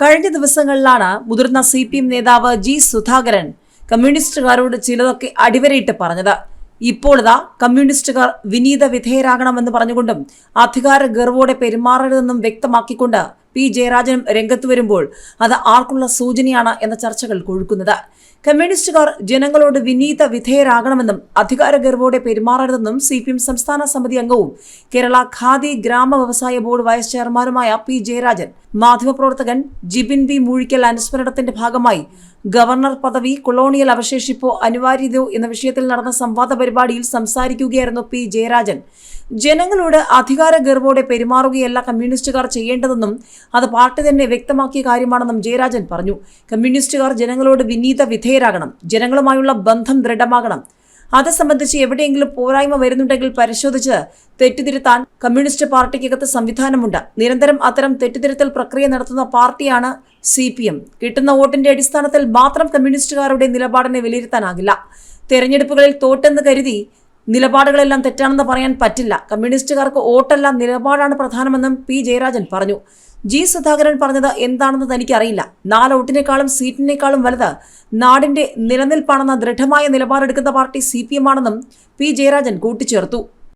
കഴിഞ്ഞ ദിവസങ്ങളിലാണ് മുതിർന്ന സി പി എം നേതാവ് ജി സുധാകരൻ കമ്മ്യൂണിസ്റ്റുകാരോട് ചിലതൊക്കെ അടിവരയിട്ട് പറഞ്ഞത്. ഇപ്പോൾ ഇതാ കമ്മ്യൂണിസ്റ്റുകാർ വിനീത വിധേയരാകണമെന്ന് പറഞ്ഞുകൊണ്ടും അധികാര ഗർവോടെ പെരുമാറരുതെന്നും വ്യക്തമാക്കിക്കൊണ്ട് പി. ജയരാജനും രംഗത്ത് വരുമ്പോൾ അത് ആർക്കുള്ള സൂചനയാണ് എന്ന ചർച്ചകൾ കൊഴുക്കുന്നത്. കമ്മ്യൂണിസ്റ്റുകാർ ജനങ്ങളോട് വിനീത വിധേയരാകണമെന്നും അധികാര ഗർവോടെ പെരുമാറരുതെന്നും സി പി എം സംസ്ഥാന സമിതി അംഗവും കേരള ഖാദി ഗ്രാമ വ്യവസായ ബോർഡ് വൈസ് ചെയർമാനുമായ പി. ജയരാജൻ മാധ്യമപ്രവർത്തകൻ ജിബിൻ ബി മൂഴിക്കൽ അനുസ്മരണത്തിന്റെ ഭാഗമായി ഗവർണർ പദവി കൊളോണിയൽ അവശേഷിപ്പോ അനിവാര്യതയോ എന്ന വിഷയത്തിൽ നടന്ന സംവാദ പരിപാടിയിൽ സംസാരിക്കുകയായിരുന്നു പി. ജയരാജൻ. ജനങ്ങളോട് അധികാര ഗർവോടെ പെരുമാറുകയല്ല കമ്മ്യൂണിസ്റ്റുകാർ ചെയ്യേണ്ടതെന്നും അത് പാർട്ടി തന്നെ വ്യക്തമാക്കിയ കാര്യമാണെന്നും ജയരാജൻ പറഞ്ഞു. കമ്മ്യൂണിസ്റ്റുകാർ ജനങ്ങളോട് വിനീത വിധേയരാകണം. ജനങ്ങളുമായുള്ള ബന്ധം ദൃഢമാകണം. അത് സംബന്ധിച്ച് എവിടെയെങ്കിലും പോരായ്മ വരുന്നുണ്ടെങ്കിൽ പരിശോധിച്ച് തെറ്റുതിരുത്താൻ കമ്മ്യൂണിസ്റ്റ് പാർട്ടിക്കകത്ത് സംവിധാനമുണ്ട്. നിരന്തരം അത്തരം തെറ്റുതിരുത്തൽ പ്രക്രിയ നടത്തുന്ന പാർട്ടിയാണ് സി പി എം. കിട്ടുന്ന വോട്ടിന്റെ അടിസ്ഥാനത്തിൽ മാത്രം കമ്മ്യൂണിസ്റ്റുകാരുടെ നിലപാടിനെ വിലയിരുത്താനാകില്ല. തെരഞ്ഞെടുപ്പുകളിൽ തോറ്റെന്ന് കരുതി നിലപാടുകളെല്ലാം തെറ്റാണെന്ന് പറയാൻ പറ്റില്ല. കമ്മ്യൂണിസ്റ്റുകാർക്ക് വോട്ടല്ല നിലപാടാണ് പ്രധാനമെന്നും പി. ജയരാജൻ പറഞ്ഞു. ജി. സുധാകരൻ പറഞ്ഞത് എന്താണെന്ന് തനിക്കറിയില്ല. നാല് വോട്ടിനേക്കാളും സീറ്റിനേക്കാളും വലുത് നാടിന്റെ നിലനിൽപ്പാണെന്ന ദൃഢമായ നിലപാടെടുക്കുന്ന പാർട്ടി സി പി എം ആണെന്നും പി. ജയരാജൻ കൂട്ടിച്ചേർത്തു.